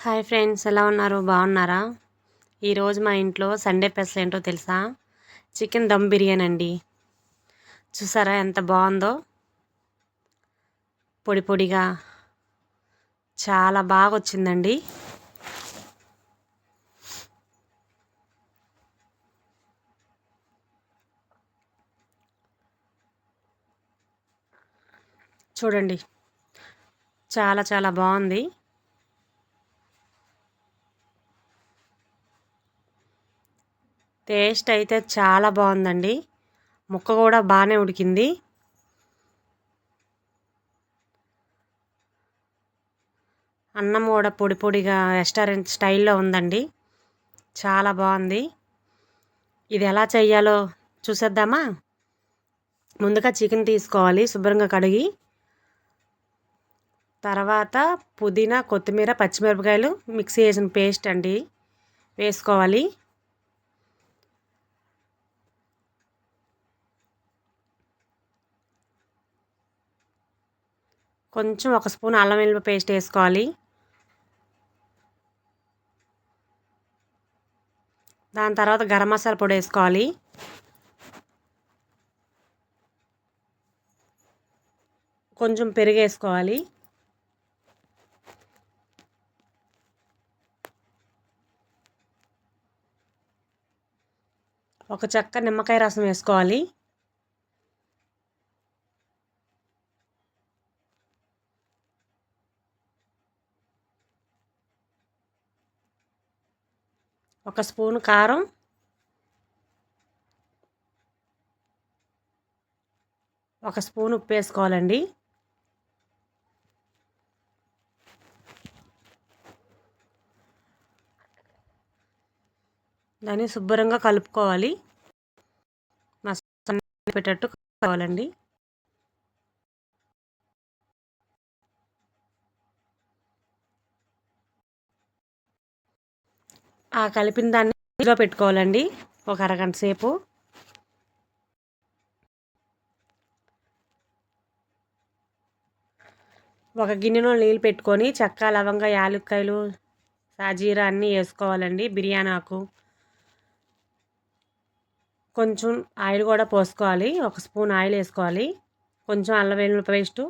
Hi friends ఎలా ఉన్నారు? బాగున్నారా? ఈరోజు మా ఇంట్లో సండే స్పెషల్ ఏంటో తెలుసా? చికెన్ దమ్ బిర్యానీ అండి. చూసారా ఎంత బాగుందో? పొడి పొడిగా చాలా బాగా వచ్చిందండి. చూడండి చాలా చాలా బాగుంది. టేస్ట్ అయితే చాలా బాగుందండి. ముక్క కూడా బాగానే ఉడికింది. అన్నం కూడా పొడి పొడిగా రెస్టారెంట్ స్టైల్లో ఉందండి. చాలా బాగుంది. ఇది ఎలా చేయాలో చూసేద్దామా? ముందుగా చికెన్ తీసుకోవాలి శుభ్రంగా కడిగి. తర్వాత పుదీనా కొత్తిమీర పచ్చిమిరపకాయలు మిక్సీ వేసిన పేస్ట్ అండి. వేసుకోవాలి. కొంచెం ఒక స్పూన్ అల్లం వెల్లుల్లి పేస్ట్ వేసుకోవాలి. దాని తర్వాత గరం మసాలా పొడి వేసుకోవాలి. కొంచెం పెరుగు వేసుకోవాలి. ఒక చెక్క నిమ్మకాయ రసం వేసుకోవాలి. ఒక స్పూన్ కారం. ఒక స్పూన్ ఉప్పు వేసుకోవాలండి. దాన్ని శుభ్రంగా కలుపుకోవాలి. మసాలా పెట్టేటట్టు కావాలండి. ఆ కలిపిన దాన్ని ఫ్రిడ్జ్లో పెట్టుకోవాలండి. ఒక అరగంట సేపు. ఒక గిన్నెలో నీళ్ళు పెట్టుకొని చెక్క లవంగ యాలక్కాయలు సాజీరా అన్నీ వేసుకోవాలండి బిర్యానీ ఆకు. కొంచెం ఆయిల్ కూడా పోసుకోవాలి. ఒక స్పూన్ ఆయిల్ వేసుకోవాలి. కొంచెం అల్లం వెల్లుల్లి పేస్టు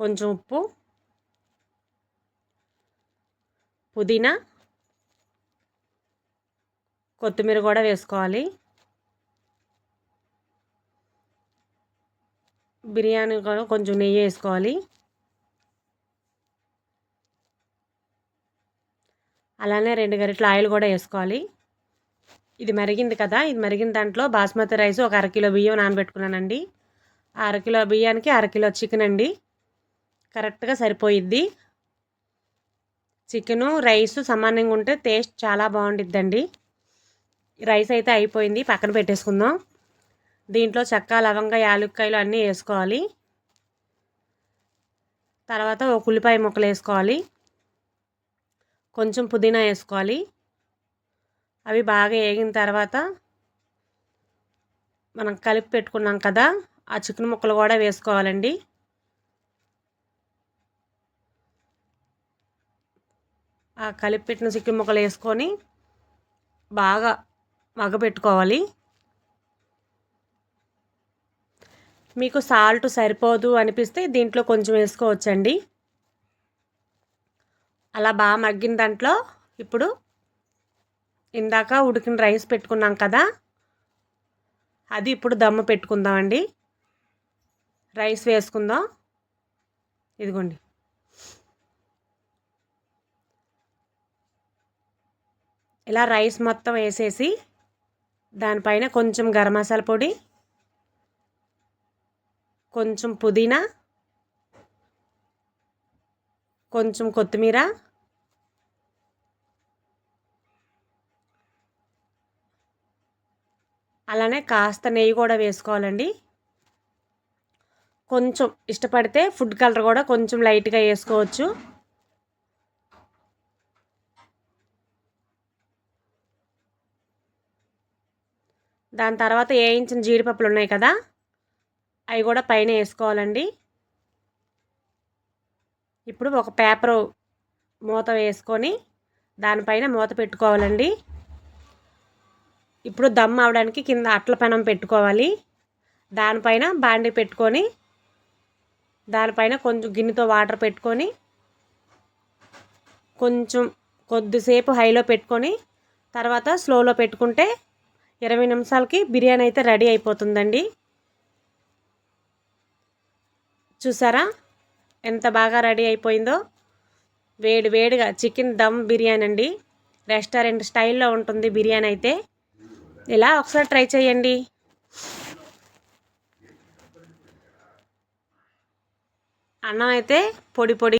కొంచెం ఉప్పు పుదీనా కొత్తిమీర కూడా వేసుకోవాలి. బిర్యానీ కూడా కొంచెం నెయ్యి వేసుకోవాలి. అలానే రెండు గరిటల ఆయిల్ కూడా వేసుకోవాలి. ఇది మరిగింది కదా ఇది మరిగిన దాంట్లో బాస్మతి రైస్ ఒక అరకిలో బియ్యం నానబెట్టుకున్నానండి. అరకిలో బియ్యానికి అరకిలో చికెన్ అండి. కరెక్ట్గా సరిపోయిద్ది. చికెను రైస్ సమానంగా ఉంటే టేస్ట్ చాలా బాగుండిద్దండి. రైస్ అయితే అయిపోయింది పక్కన పెట్టేసుకుందాం. దీంట్లో చెక్క లవంగ యాలుక్కాయలు అన్నీ వేసుకోవాలి. తర్వాత ఒక ఉల్లిపాయ ముక్కలు వేసుకోవాలి. కొంచెం పుదీనా వేసుకోవాలి. అవి బాగా వేగిన తర్వాత మనం కలిపి పెట్టుకున్నాం కదా ఆ చికెన్ ముక్కలు కూడా వేసుకోవాలండి. ఆ కలిపి పెట్టిన చికెన్ ముక్కలు వేసుకొని బాగా మగపెట్టుకోవాలి మీకు సాల్ట్ సరిపోదు అనిపిస్తే దీంట్లో కొంచెం వేసుకోవచ్చండి. అలా బాగా మగ్గిన దాంట్లో ఇప్పుడు ఇందాక ఉడికిన రైస్ పెట్టుకున్నాం కదా అది ఇప్పుడు దమ్ము పెట్టుకుందామండి. రైస్ వేసుకుందాం. ఇదిగోండి. ఇలా రైస్ మొత్తం వేసేసి దానిపైన కొంచెం గరం మసాలా పొడి కొంచెం పుదీనా కొంచెం కొత్తిమీర అలానే కాస్త నెయ్యి కూడా వేసుకోవాలండి. కొంచెం ఇష్టపడితే ఫుడ్ కలర్ కూడా కొంచెం లైట్గా వేసుకోవచ్చు. దాని తర్వాత వేయించిన జీడిపప్పులు ఉన్నాయి కదా అవి కూడా పైన వేసుకోవాలండి. ఇప్పుడు ఒక పేపరు మూత వేసుకొని దానిపైన మూత పెట్టుకోవాలండి. ఇప్పుడు దమ్ అవడానికి కింద అట్ల పెనం పెట్టుకోవాలి. దానిపైన బాండి పెట్టుకొని దానిపైన కొంచెం గిన్నెతో వాటర్ పెట్టుకొని కొంచెం కొద్దిసేపు హైలో పెట్టుకొని తర్వాత స్లోలో పెట్టుకుంటే ఇరవై నిమిషాలకి బిర్యానీ అయితే రెడీ అయిపోతుందండి. చూసారా? ఎంత బాగా రెడీ అయిపోయిందో. వేడి వేడిగా చికెన్ దమ్ బిర్యానీ అండి. రెస్టారెంట్ స్టైల్లో ఉంటుంది బిర్యానీ అయితే. ఇలా ఒకసారి ట్రై చేయండి. అన్నం అయితే పొడి పొడి